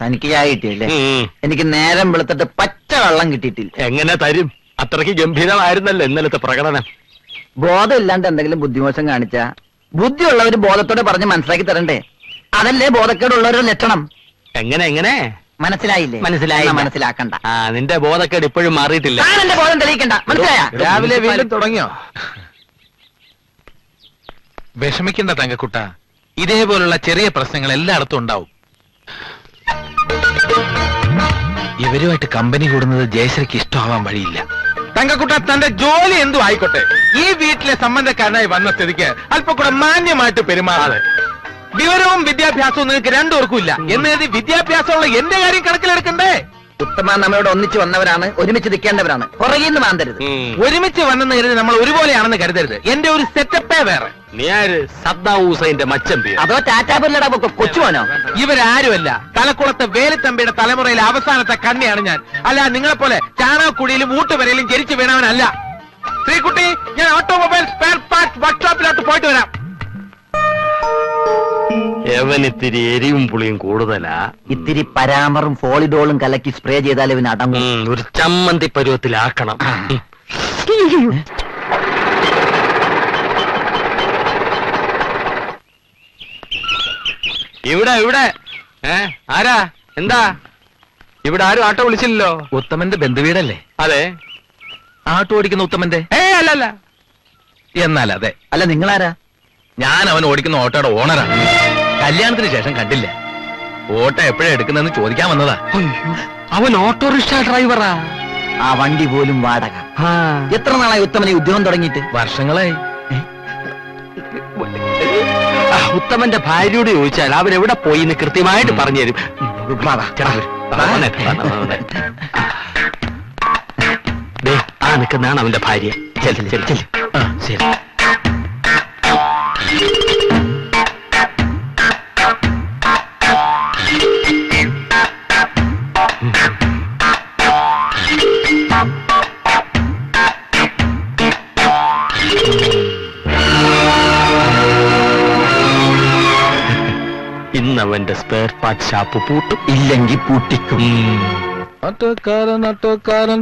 തനിക്ക് ചായ കിട്ടിയല്ലേ? എനിക്ക് നേരം വെളുത്തിട്ട് പച്ച വെള്ളം കിട്ടിയിട്ടില്ല. എങ്ങനെ തരും? അത്രയ്ക്ക് ഗംഭീരമായിരുന്നല്ലോ ഇന്നലത്തെ പ്രകടനം. ബോധം ഇല്ലാണ്ട് എന്തെങ്കിലും ബുദ്ധിമോശം കാണിച്ച ബുദ്ധിയുള്ളവര് ബോധത്തോടെ പറഞ്ഞ് മനസ്സിലാക്കി തരണ്ടേ? അതല്ലേ ബോധക്കേടുള്ളവരുടെ ലക്ഷണം? എങ്ങനെ എങ്ങനെ? മനസ്സിലായില്ലേ? മനസ്സിലായി മനസ്സിലാക്കണ്ട. ആ നിന്റെ ബോധക്കേട് ഇപ്പോഴും മാറിയിട്ടില്ല. എന്റെ ബോധം തെളിയിക്കണ്ട. മനസ്സിലായ? രാവിലെ വീണ്ടും തുടങ്ങിയോ? വിഷമിക്കണ്ട തങ്കക്കുട്ട. ഇതേപോലുള്ള ചെറിയ പ്രശ്നങ്ങൾ എല്ലായിടത്തും ഉണ്ടാവും. ഇവരുമായിട്ട് കമ്പനി കൂടുന്നത് ജയശ്രീക്ക് ഇഷ്ടമാവാൻ വഴിയില്ല. തങ്കക്കുട്ട തന്റെ ജോലി എന്തു ആയിക്കോട്ടെ. ഈ വീട്ടിലെ സംബന്ധക്കാരനായി വന്ന സ്ഥിതിക്ക് അല്പം കൂടെ മാന്യമായിട്ട് പെരുമാറാതെ. വിവരവും വിദ്യാഭ്യാസവും നിങ്ങൾക്ക് രണ്ടുപേർക്കും ഇല്ല. എന്ന് കരുതി വിദ്യാഭ്യാസമുള്ള എന്റെ കാര്യം കണക്കിലെടുക്കണ്ടേ? ഉത്തമ നമ്മളോട് ഒന്നിച്ച് വന്നവരാണ് ഒരുമിച്ച് നിൽക്കേണ്ടവരാണ്. പുറകിൽ നിന്ന് മാന്തരുത്. ഒരുമിച്ച് വന്നെന്ന് കരുതി നമ്മൾ ഒരുപോലെയാണെന്ന് കരുതരുത്. എന്റെ ഒരു സെറ്റപ്പേ വേറെ. നീ ആര്? സദ്ദാം ഹുസൈന്റെ മച്ചമ്പിയ അതോ ടാറ്റാ പിള്ളയുടെ കൊച്ചുമോനോ? ഇവരാരുമല്ല. തലക്കുളത്തെ വേലിത്തമ്പിയുടെ തലമുറയിലെ അവസാനത്തെ കണ്ണിയാണ് ഞാൻ. അല്ല നിങ്ങളെ പോലെ ചാണകക്കുടിയിലും ഊട്ടുവരയിലും ജനിച്ചു വീണവനല്ല. ശ്രീകുട്ടി ഞാൻ ഓട്ടോമൊബൈൽ സ്പെയർ എവനിത്തിരി എരിവും പുളിയും കൂടുതലാ. ഇത്തിരി പരാമറും ഫോളിഡോളും കലക്കി സ്പ്രേ ചെയ്താൽ ഇവന് അടങ്ങും. ഉം, ഒരു ചമ്മന്തി പരുവത്തിലാക്കണം. ഉം. ഇവിടെ ഇവിടെ. ഏ ആരാ? എന്താ? ഇവിടെ ആരും ആട്ടോ വിളിച്ചില്ലല്ലോ. ഉത്തമന്റെ ബന്ധുവീടല്ലേ? അതെ. ആട്ടോ ഓടിക്കുന്ന ഉത്തമന്റെ? ഏ അല്ലല്ല എന്നാൽ അതെ അല്ല നിങ്ങളാരാ? ഞാൻ അവൻ ഓടിക്കുന്ന ഓട്ടോയുടെ ഓണറാണ് കല്യാണത്തിന് ശേഷം കണ്ടില്ല. ഓട്ടോ എപ്പോഴാ എടുക്കുന്നെന്ന് ചോദിക്കാൻ വന്നതാ. അവൻ ഓട്ടോറിക്ഷ ഡ്രൈവറാ. ആ വണ്ടി പോലും വാടക. എത്ര നാളായി ഉത്തമനെ ഉദ്യോഗം തുടങ്ങിയിട്ട്? വർഷങ്ങളായി. ആ, ഉത്തമന്റെ ഭാര്യയോട് ചോദിച്ചാൽ അവൻ എവിടെ പോയി എന്ന് കൃത്യമായിട്ട് പറഞ്ഞു തരും ആ നിൽക്കുന്നതാണ് അവന്റെ ഭാര്യ. ശരി ശരി ശരി. അവന്റെ സ്പെയർ പാർട്ട് ഷാപ്പ് പൂട്ടും ഇല്ലെങ്കിൽ പൂട്ടിക്കും ഓട്ടോക്കാരൻ ഓട്ടോക്കാരൻ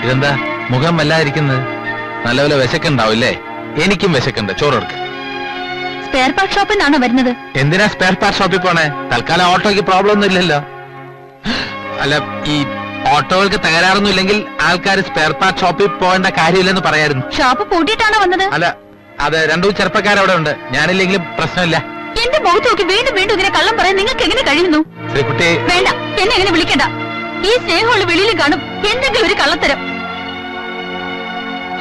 ഇതെന്താ മുഖം വല്ലാതിരിക്കുന്നത് നല്ലപോലെ വിശക്കുണ്ടാവില്ലേ എനിക്കും വിശക്കുണ്ട് ചോറെടുക്ക് സ്പെയർ പാർട്ട് ഷോപ്പിൽ നിന്നാണോ വരുന്നത് എന്തിനാ സ്പെയർ പാർട്ട് ഷോപ്പിൽ പോണേ തൽക്കാലം ഓട്ടോയ്ക്ക് പ്രോബ്ലം ഒന്നും ഇല്ലല്ലോ അല്ല ഈ ഓട്ടോകൾക്ക് തകരാറൊന്നും ഇല്ലെങ്കിൽ ആൾക്കാർ സ്പെയർ പാർട്ട് ഷോപ്പിൽ പോകേണ്ട കാര്യമില്ലെന്ന് പറയായിരുന്നു ഷോപ്പ് പൂട്ടിയിട്ടാണോ വന്നത് അല്ല അത് രണ്ടു ചെറുപ്പക്കാരവിടെ ഉണ്ട് ഞാനില്ലെങ്കിലും പ്രശ്നമില്ല. എന്റെ മുഖത്ത് നോക്കി വീണ്ടും വീണ്ടും ഇങ്ങനെ കള്ളം പറയാൻ നിങ്ങൾക്ക് എങ്ങനെ കഴിയുന്നു? ശ്രീകുട്ടി. വേണ്ട എന്നെ എങ്ങനെ വിളിക്കണ്ട. ഈ സ്നേഹമുള്ള വെളിയിൽ കാണും എന്തെങ്കിലും ഒരു കള്ളത്തരം.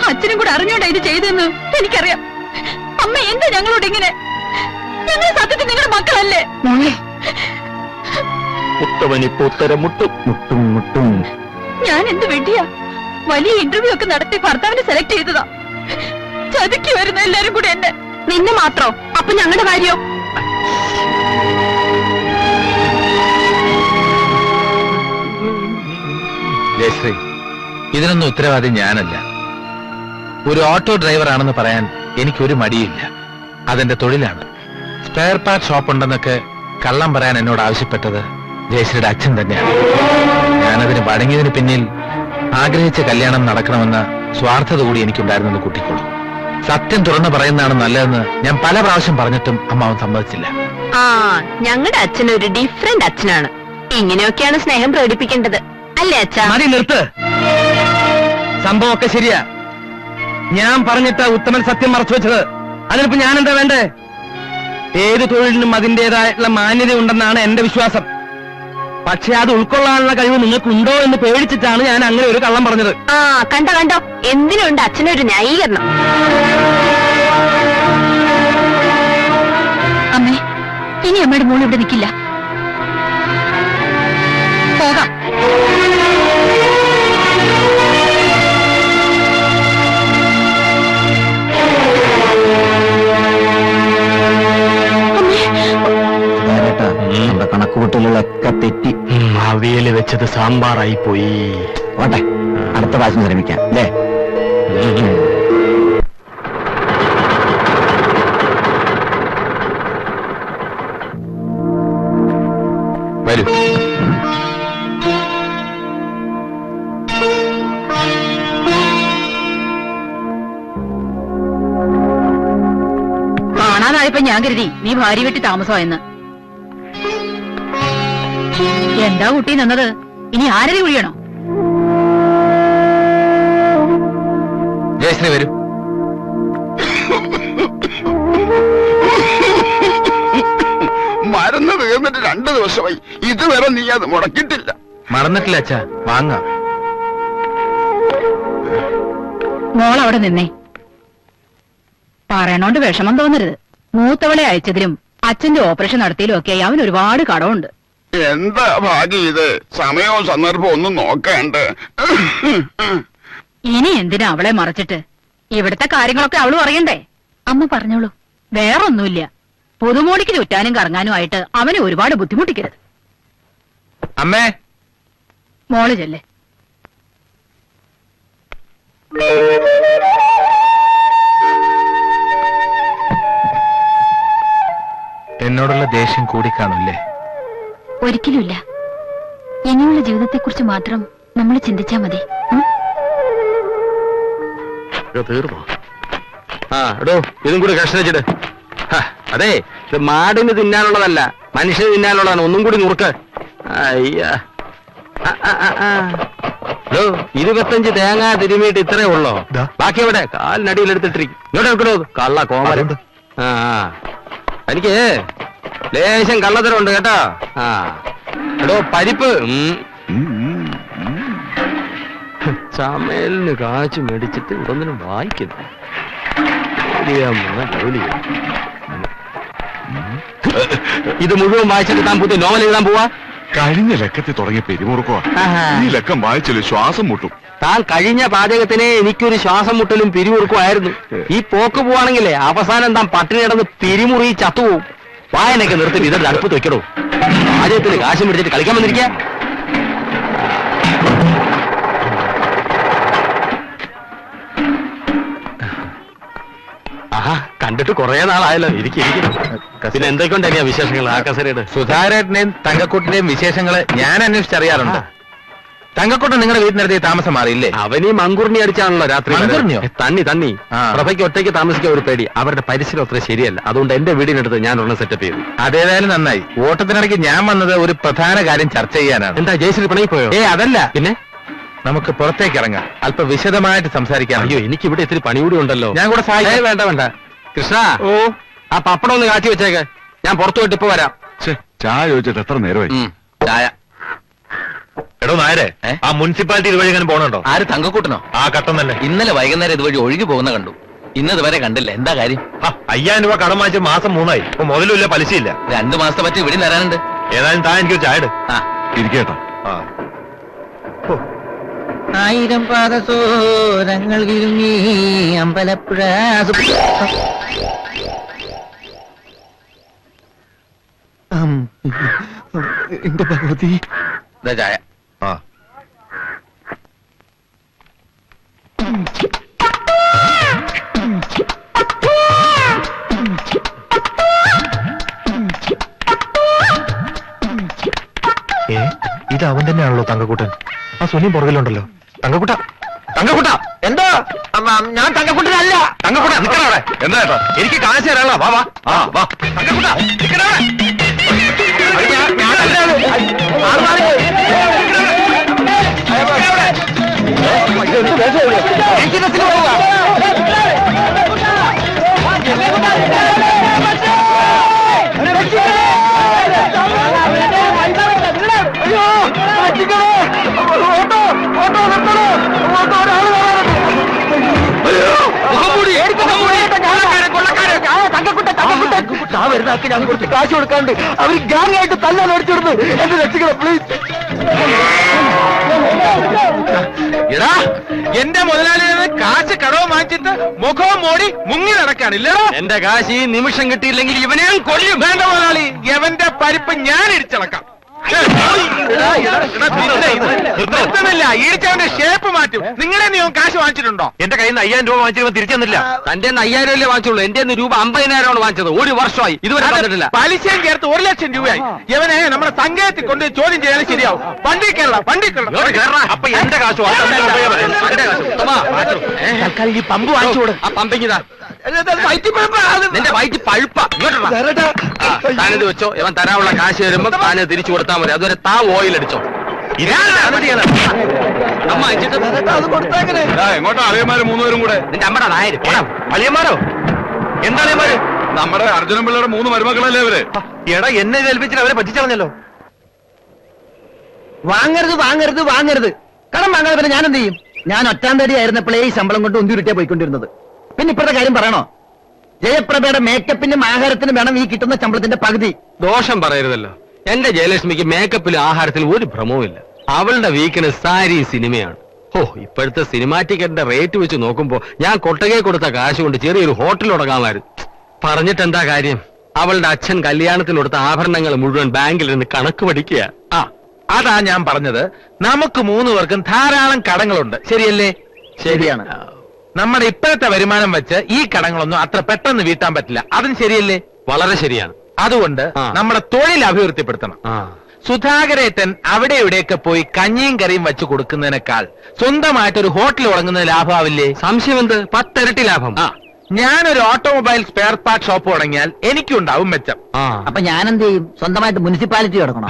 അച്ഛനും കൂടെ അറിഞ്ഞോണ്ടാ ഇത് ചെയ്തെന്ന് എനിക്കറിയാം. അമ്മ എന്താ ഞങ്ങളോട് ഇങ്ങനെ? ഞങ്ങൾ സത്യത്തിൽ നിങ്ങളുടെ മക്കളല്ലേ? ഉത്തമൻ ഇപ്പൊ ഉത്തരം മുട്ടും. മുട്ടും മുട്ടും. ഞാൻ എന്ത് വെട്ടിയാ? വലിയ ഇന്റർവ്യൂ ഒക്കെ നടത്തി ഭർത്താവിനെ സെലക്ട് ചെയ്തതാ. ചതുക്കി വരുന്ന എല്ലാരും കൂടെ എന്നെ. നിന്നെ മാത്രോ? അപ്പൊ ഞങ്ങളുടെ കാര്യോ? ജയശ്രീ ഇതിനൊന്നും ഉത്തരവാദി ഞാനല്ല. ഒരു ഓട്ടോ ഡ്രൈവർ ആണെന്ന് പറയാൻ എനിക്കൊരു മടിയില്ല. അതെന്റെ തൊഴിലാണ്. സ്പെയർ പാർട്ട് ഷോപ്പ് ഉണ്ടെന്നൊക്കെ കള്ളം പറയാൻ എന്നോട് ആവശ്യപ്പെട്ടത് ജയശ്രീയുടെ അച്ഛൻ തന്നെയാണ്. ഞാനതിന് വഴങ്ങിയതിന് പിന്നിൽ ആഗ്രഹിച്ച കല്യാണം നടക്കണമെന്ന സ്വാർത്ഥത കൂടി എനിക്കുണ്ടായിരുന്നെന്ന് കൂട്ടിക്കോളൂ. സത്യം തുറന്നു പറയുന്നതാണ് നല്ലതെന്ന് ഞാൻ പല പ്രാവശ്യം പറഞ്ഞിട്ടും അമ്മാവൻ സമ്മതിച്ചില്ല. ആ ഞങ്ങളുടെ അച്ഛൻ ഒരു ഡിഫറെന്റ് അച്ഛനാണ്. ഇങ്ങനെയൊക്കെയാണ് സ്നേഹം പ്രകടിപ്പിക്കേണ്ടത്. അല്ലേ അച്ഛാ? മതി നിർത്ത്. സംഭവമൊക്കെ ശരിയാ. ഞാൻ പറഞ്ഞിട്ട് ഉത്തമൻ സത്യം മറച്ചു വെച്ചത്. അതിനിപ്പോ ഞാൻ എന്താ വേണ്ടേ? ഏത് തൊഴിലിനും അതിന്റേതായിട്ടുള്ള മാന്യത ഉണ്ടെന്നാണ് എന്റെ വിശ്വാസം. പക്ഷെ അത് ഉൾക്കൊള്ളാനുള്ള കഴിവ് നിങ്ങൾക്കുണ്ടോ എന്ന് പേടിച്ചിട്ടാണ് ഞാൻ അങ്ങനെ ഒരു കള്ളം പറഞ്ഞത്. ആ കണ്ടോ കണ്ടോ? എന്തിനുണ്ട് അച്ഛനൊരു ന്യായീകരണം? അമ്മേ ഇനി അമ്മയുടെ മോൾ ഇവിടെ നിൽക്കില്ല. പോകാം. നമ്മുടെ കണക്കുകൂട്ടലുള്ള വെച്ചത് സാമ്പാറായി പോയി ഓട്ടെ അടുത്ത പ്രാവശ്യം ശ്രമിക്കാം. അല്ലേ കാണാതായപ്പോ ഞാൻ കരുതി നീ ഭാര്യ വെട്ടി താമസമായെന്ന്. എന്താ കുട്ടി നിന്നത്? ഇനി ആരതി കുഴിയണോ? ജയശ്രീ വരൂ. മരുന്ന് തീർന്നിട്ട് രണ്ടു ദിവസമായി. ഇതുവരെ നീ അത് മുടക്കിട്ടില്ല മറന്നിട്ടില്ല അച്ഛാ. വാങ്ങ. മോൾ അവിടെ നിന്നേ. പറയണോണ്ട് വിഷമം തോന്നരുത്. മൂത്തവളെ അയച്ചതിലും അച്ഛന്റെ ഓപ്പറേഷൻ നടത്തിയിലും ഒക്കെ അവൻ ഒരുപാട് കടമുണ്ട്. എന്താ ഭാഗ്യം ഇത്? സമയവും സന്ദർഭവും ഒന്നും നോക്കണ്ട്. ഇനി എന്തിനാ അവളെ മറച്ചിട്ട്? ഇവിടുത്തെ കാര്യങ്ങളൊക്കെ അവളും അറിയണ്ടേ അമ്മ പറഞ്ഞോളൂ. വേറൊന്നുമില്ല. പുതുമോണിക്ക് ചുറ്റാനും കറങ്ങാനും ആയിട്ട് അവനെ ഒരുപാട് ബുദ്ധിമുട്ടിക്കരുത്. അമ്മേ. മോൾ ചെല്ലേ. എന്നോടുള്ള ദേഷ്യം കൂടിക്കാണുല്ലേ ഒരിക്കലുമില്ല. ഇനിയുള്ള ജീവിതത്തെക്കുറിച്ച് മാത്രം നമ്മൾ ചിന്തിച്ചാ മതി? തീർന്നോ? ആ എടോ ഇതും കൂടി കഷ്ണം വെച്ചിട്ട് അതെ ഇത് മാടിന് തിന്നാനുള്ളതല്ല മനുഷ്യന് തിന്നാനുള്ളതാണ്. ഒന്നും കൂടി നുറുക്ക്. അയ്യോ. ഇരുപത്തഞ്ച് തേങ്ങ തിരുമിയിട്ട് ഇത്രേ ഉള്ളോ? ബാക്കി എവിടെ? കാലിനടിയിലെടുത്തിട്ടിരിക്കും ഇങ്ങോട്ട് എടുക്കണോ കള്ള കോമലുണ്ട് ആ ആ. എനിക്ക് ലേശം കള്ളത്തരമുണ്ട് കേട്ടോ. ആ. എടോ പരിപ്പ്. ചമേലിന് ചമയലിന് കാച്ചു മേടിച്ചിട്ട് ഇതൊന്നിനും വായിക്കുന്നു. ഇത് മുഴുവൻ വായിച്ചിട്ട് താൻ പുതിയ നോവൽ എഴുതാൻ പോവാ? കഴിഞ്ഞ ലക്കത്തിൽ തുടങ്ങി പെരുമുറുക്കോ ഈ ലക്കം വായിച്ചില്ല ശ്വാസം മുട്ടും. താൻ കഴിഞ്ഞ പാചകത്തിനെ എനിക്കൊരു ശ്വാസം മുട്ടലും പിരിമുറുക്കുമായിരുന്നു. ഈ പോക്ക് പോവാണെങ്കിലേ അവസാനം താൻ പട്ടിണി കിടന്ന് പിരിമുറി ചത്തുപോകും വായനൊക്കെ നിർത്തി ഇതൊരു അടുപ്പ് വെക്കണോ? രാജ്യത്തിന് കാശ് മേടിച്ചിട്ട് കളിക്കാൻ വന്നിരിക്കുക ആഹാ കണ്ടിട്ട് കൊറേ നാളായല്ലോ. ഇരിക്കും പിന്നെ എന്തൊക്കെയുണ്ട് വിശേഷങ്ങൾ ആ കസരയുടെ? സുധാരേട്ടനെയും തങ്കക്കുട്ടിന്റെയും വിശേഷങ്ങൾ ഞാൻ അന്വേഷിച്ചറിയാറുണ്ട്. തങ്കക്കുട്ടൻ നിങ്ങളുടെ വീട്ടിനടുത്ത് താമസം മാറിയില്ലേ? അവനീ മങ്കുറിനി അടിച്ചാണല്ലോ രാത്രി വരെ. തന്നി തണ്ണി തണ്ണി ആ. പ്രഭയ്ക്ക് ഒറ്റയ്ക്ക് താമസിക്കാൻ ഒരു പേടി. അവരുടെ പരിസരം അത്ര ശരിയല്ല. അതുകൊണ്ട് എന്റെ വീടിനടുത്ത് ഞാൻ ഒരെണ്ണം സെറ്റപ്പ് ചെയ്തു. അതേതായാലും നന്നായി. ഓട്ടത്തിനിടയ്ക്ക് ഞാൻ വന്നത് ഒരു പ്രധാന കാര്യം ചർച്ച ചെയ്യാനാണ്. എന്താ ജയശ്രീ പണി പോയോ? ഏ അതല്ല. പിന്നെ? നമുക്ക് പുറത്തേക്ക് ഇറങ്ങാം. അല്പം വിശദമായിട്ട് സംസാരിക്കാം. അയ്യോ എനിക്ക് ഇവിടെ ഇത്തിരി പണി കൂടി ഉണ്ടല്ലോ. ഞാൻ കൂടെ സഹായിക്കാം. വേണ്ട വേണ്ട. കൃഷ്ണ ഓ. ആ പപ്പടം ഒന്ന് കാച്ചി വെച്ചേക്ക്. ഞാൻ പുറത്തു പോയിട്ട് ഇപ്പൊ വരാം. ചായ ചോദിച്ചിട്ട് എത്ര നേരമായി? ഉം, ചായ. എടോ നായരെ ആ മുനിസിപ്പാലിറ്റി ഇതുവഴി എങ്ങനെ പോകണുണ്ടോ ആര് തങ്കക്കൂട്ടനോ? ആ ഘട്ടം തന്നെ. ഇന്നലെ വൈകുന്നേരം ഇതുവഴി ഒഴുകി പോകുന്ന കണ്ടു. ഇന്നത് വരെ കണ്ടില്ല. എന്താ കാര്യം? ആ, അയ്യായിരം രൂപ കടം വാങ്ങിച്ച മാസം മൂന്നായി. ഇപ്പൊ മുതലുമില്ല പലിശയില്ല. രണ്ടു മാസത്തെ പറ്റി ഇവിടെ തരാനുണ്ട്. ഏതായാലും താൻ എനിക്ക് ചായട് ആ. ഇരിക്കേട്ടാ ആ. ആയിരം പാദസോരങ്ങൾ വിരുങ്ങി അമ്പലപ്പുഴ സു- അം, എന്റെ ഭഗവതി ഇതാ ചായ. ഇത് അവൻ തന്നെയാണല്ലോ തങ്കക്കൂട്ടൻ ആ സുനിയും പുറകിലുണ്ടല്ലോ തങ്കക്കൂട്ട തങ്കക്കൂട്ട എന്താ ഞാൻ തങ്കക്കുട്ടനല്ല തങ്കക്കൂട്ട നിക്കണ അവിടെ എന്താ കേട്ടോ എനിക്ക് കാശ് തരാനുള്ള വാ വാ ആ വാ തങ്കക്കുട്ട നിക്കണ അവിടെ. ഞാൻ- ഞാനല്ല ഞാൻ കുറച്ച്. കാശ് കൊടുക്കാണ്ട് അവർ ഗാങ് ആയിട്ട് തല്ലാൻ ഓടിച്ചിടുന്നു എന്റെ രക്ഷിക്കണം പ്ലീസ് എടാ എന്റെ മുതലാളിയെ കാശ് കടവ് മാറ്റിട്ട് മുഖവും മോടി മുങ്ങി നടക്കാനില്ല എന്റെ കാശ് ഈ നിമിഷം കിട്ടിയില്ലെങ്കിൽ ഇവനെയും ഞാൻ കൊല്ലും. വേണ്ട മുതലാളി എവന്റെ പരിപ്പ് ഞാൻ ഇടിച്ചിളക്കാം. ഇടിച്ചവന്റെ ഷേപ്പ് മാറ്റും. നിങ്ങളെ നീ കാശ് വാങ്ങിച്ചിട്ടുണ്ടോ? എന്റെ കയ്യിൽ നിന്ന് അയ്യായിരം രൂപ വാങ്ങിച്ചിരുമ്പോ തിരിച്ചു തന്നില്ല. തന്റെ അയ്യായിരം അല്ലേ വാങ്ങിച്ചുള്ളൂ. എന്റെ രൂപ അമ്പതിനായിരമാണ് വാങ്ങിച്ചത്. ഒരു വർഷമായി. ഇതുവരെ തന്നിട്ടില്ല പലിശയും ചേർത്ത് ഒരു ലക്ഷം രൂപയായി. ഇവനെ നമ്മുടെ സംഘത്തിൽ കൊണ്ട് ചോദ്യം ചെയ്യാൻ ശരിയാവും. വണ്ടി കേരള വണ്ടി കേരള. അപ്പൊ എന്റെ കാശ് തൽക്കാലം ഈ പമ്പ് വാങ്ങിച്ചു കൊടു ആ പമ്പിങ്ങിതാ നിന്റെ വയറ്റ് പഴുപ്പ. താനിത് വെച്ചോ. ഇവൻ തരാനുള്ള കാശ് വരുമ്പോ താന് തിരിച്ചു കൊടുത്താൽ മതി. അതുവരെ താ ഓയിൽ അടിച്ചോ. എങ്ങോട്ടാ അളിയന്മാര് മൂന്നുപേരും കൂടെ? നിന്റെ അമ്മയുടെ നായര്. അളിയന്മാരോ? എന്താ അളിയന്മാര്? നമ്മുടെ അർജുനൻ പിള്ളയുടെ മൂന്ന് മരുമക്കളല്ലേ അവർ എടാ എന്നെ ഏൽപ്പിച്ചിട്ട് അവരെ പറ്റിച്ചളഞ്ഞല്ലോ. വാങ്ങരുത് വാങ്ങരുത് വാങ്ങരുത്. കടം വാങ്ങാതെ പിന്നെ ഞാൻ എന്ത് ചെയ്യും? ഞാൻ ഒറ്റാം തടി ആയിരുന്നപ്പോഴേ ഈ ശമ്പളം കൊണ്ട് ഉന്തിരുട്ടിയാ പോയിക്കൊണ്ടിരുന്നത്. പിന്നെ ഇപ്പോഴത്തെ കാര്യം പറയണോ? ജയപ്രഭയുടെ മേക്കപ്പിനും ആഹാരത്തിനും വേണം ഈ കിട്ടുന്ന ശമ്പളത്തിന്റെ പകുതി. ദോഷം പറയരുതല്ലോ. എന്റെ ജയലക്ഷ്മിക്ക് മേക്കപ്പിലും ആഹാരത്തിലും ഒരു ഭ്രമവുമില്ല അവളുടെ വീക്കിന് സാരി സിനിമയാണ്. ഓ ഇപ്പോഴത്തെ സിനിമാ ടിക്കറ്റിന്റെ റേറ്റ് വെച്ച് നോക്കുമ്പോ ഞാൻ കൊട്ടകെ കൊടുത്ത കാശ് കൊണ്ട് ചെറിയൊരു ഹോട്ടൽ തുടങ്ങാമായിരുന്നു. പറഞ്ഞിട്ട് എന്താ കാര്യം? അവളുടെ അച്ഛൻ കല്യാണത്തിന് കൊടുത്ത ആഭരണങ്ങൾ മുഴുവൻ ബാങ്കിൽ നിന്ന് കണക്ക് പഠിക്കുക. ആ അതാ ഞാൻ പറഞ്ഞത്. നമുക്ക് മൂന്ന് പേർക്കും ധാരാളം കടങ്ങളുണ്ട്. ശരിയല്ലേ? ശരിയാണ്. നമ്മുടെ ഇപ്പോഴത്തെ വരുമാനം വെച്ച് ഈ കടങ്ങളൊന്നും അത്ര പെട്ടെന്ന് വീട്ടാൻ പറ്റില്ല. അതും ശരിയല്ലേ? വളരെ ശരിയാണ്. അതുകൊണ്ട്. നമ്മുടെ തൊഴിൽ അഭിവൃദ്ധിപ്പെടുത്തണം. ആ. സുധാകരേട്ടൻ അവിടെ ഇവിടെയൊക്കെ പോയി കഞ്ഞിയും കറിയും വെച്ച് കൊടുക്കുന്നതിനേക്കാൾ സ്വന്തമായിട്ട് ഒരു ഹോട്ടൽ തുടങ്ങുന്നത് ലാഭമാവില്ലേ? സംശയം എന്ത് പത്തിരട്ടി ലാഭം. ഞാനൊരു ഓട്ടോമൊബൈൽ സ്പെയർ പാർട്ട് ഷോപ്പ് തുടങ്ങിയാൽ എനിക്കുണ്ടാവും മെച്ചം. അപ്പൊ ഞാൻ എന്ത് ചെയ്യും? സ്വന്തമായിട്ട് മുനിസിപ്പാലിറ്റി തുടങ്ങണോ?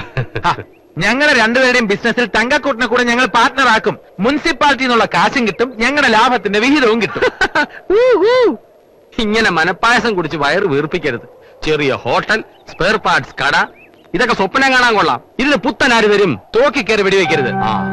ഹ, ഞങ്ങളുടെ രണ്ടുപേരുടെയും ബിസിനസ്സിൽ തങ്കക്കൂട്ടിനെ കൂടെ ഞങ്ങൾ പാർട്ട്ണർ ആക്കും. മുനിസിപ്പാലിറ്റി നിന്നുള്ള കാശും കിട്ടും ഞങ്ങളുടെ ലാഭത്തിന്റെ വിഹിതവും കിട്ടും. ഇങ്ങനെ മനപ്പായസം കുടിച്ച് വയറ് വീർപ്പിക്കരുത്. ചെറിയ ഹോട്ടൽ സ്പെയർ പാർട്സ് കട ഇതൊക്കെ സ്വപ്നം കാണാൻ കൊള്ളാം. ഇതിന് പുത്തൻ ആര് വരും? തോക്കിക്കയറി വെടിവെക്കരുത്. ആ.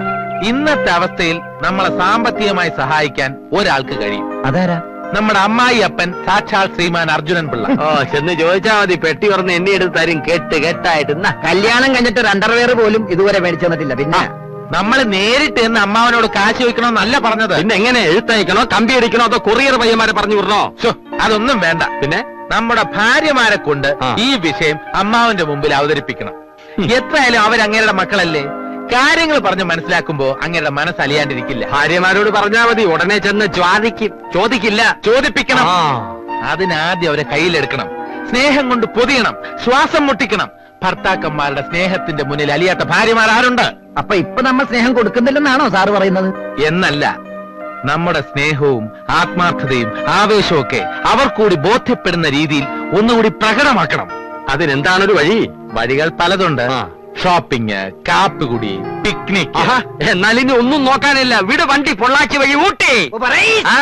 ഇന്നത്തെ അവസ്ഥയിൽ നമ്മളെ സാമ്പത്തികമായി സഹായിക്കാൻ ഒരാൾക്ക് കഴിയും. അതാരാ? നമ്മുടെ അമ്മായി അപ്പൻ സാക്ഷാൽ ശ്രീമാൻ അർജുനൻ പിള്ള. ഓ ചെന്ന് ചോദിച്ചാ മതി. പെട്ടി പറഞ്ഞ് എന്നെ എടുത്ത് തരും. കെട്ട് കെട്ടായിട്ട്. എന്നാ കല്യാണം കഴിഞ്ഞിട്ട് ഒരു അണ്ടർവെയർ പോലും ഇതുവരെ മേടിച്ചു തന്നിട്ടില്ല. പിന്നെ? നമ്മൾ നേരിട്ട് എന്ന് അമ്മാവനോട് കാശ് ചോദിക്കണമെന്നല്ല പറഞ്ഞത്. പിന്നെ എങ്ങനെ എഴുത്തയക്കണോ കമ്പി അടിക്കണോ അതോ കൊറിയർ പയ്യന്മാരെ പറഞ്ഞു വിടണോ? അതൊന്നും വേണ്ട. പിന്നെ? നമ്മുടെ ഭാര്യമാരെ കൊണ്ട് ഈ വിഷയം അമ്മാവന്റെ മുമ്പിൽ അവതരിപ്പിക്കണം. എത്രയായാലും അവരങ്ങേരുടെ മക്കളല്ലേ? കാര്യങ്ങൾ പറഞ്ഞ് മനസ്സിലാക്കുമ്പോ അങ്ങേരുടെ മനസ്സ് അലിയാണ്ടിരിക്കില്ല. ഭാര്യമാരോട് പറഞ്ഞാ മതി ഉടനെ ചെന്ന് ചോദിക്കും ചോദിക്കില്ല ചോദിപ്പിക്കണം. അതിനാദ്യം അവരെ കയ്യിലെടുക്കണം. സ്നേഹം കൊണ്ട് പൊതിയണം ശ്വാസം മുട്ടിക്കണം. ഭർത്താക്കന്മാരുടെ സ്നേഹത്തിന്റെ മുന്നിൽ അലിയാത്ത ഭാര്യമാർ ആരുണ്ട്? അപ്പൊ ഇപ്പൊ നമ്മൾ സ്നേഹം കൊടുക്കുന്നില്ലെന്നാണോ സാറ് പറയുന്നത്? എന്നല്ല നമ്മുടെ സ്നേഹവും ആത്മാർത്ഥതയും ആവേശവും ഒക്കെ അവർ കൂടി ബോധ്യപ്പെടുന്ന രീതിയിൽ ഒന്നുകൂടി പ്രകടമാക്കണം. അതിനെന്താണൊരു വഴി? വഴികൾ പലതുണ്ട്. ഷോപ്പിംഗ് കാപ്പുകുടി പിക്നിക് എന്നാൽ ഇനി ഒന്നും നോക്കാനില്ല. വിട് വണ്ടി പൊള്ളാക്കി വഴി ഊട്ടി. ആ.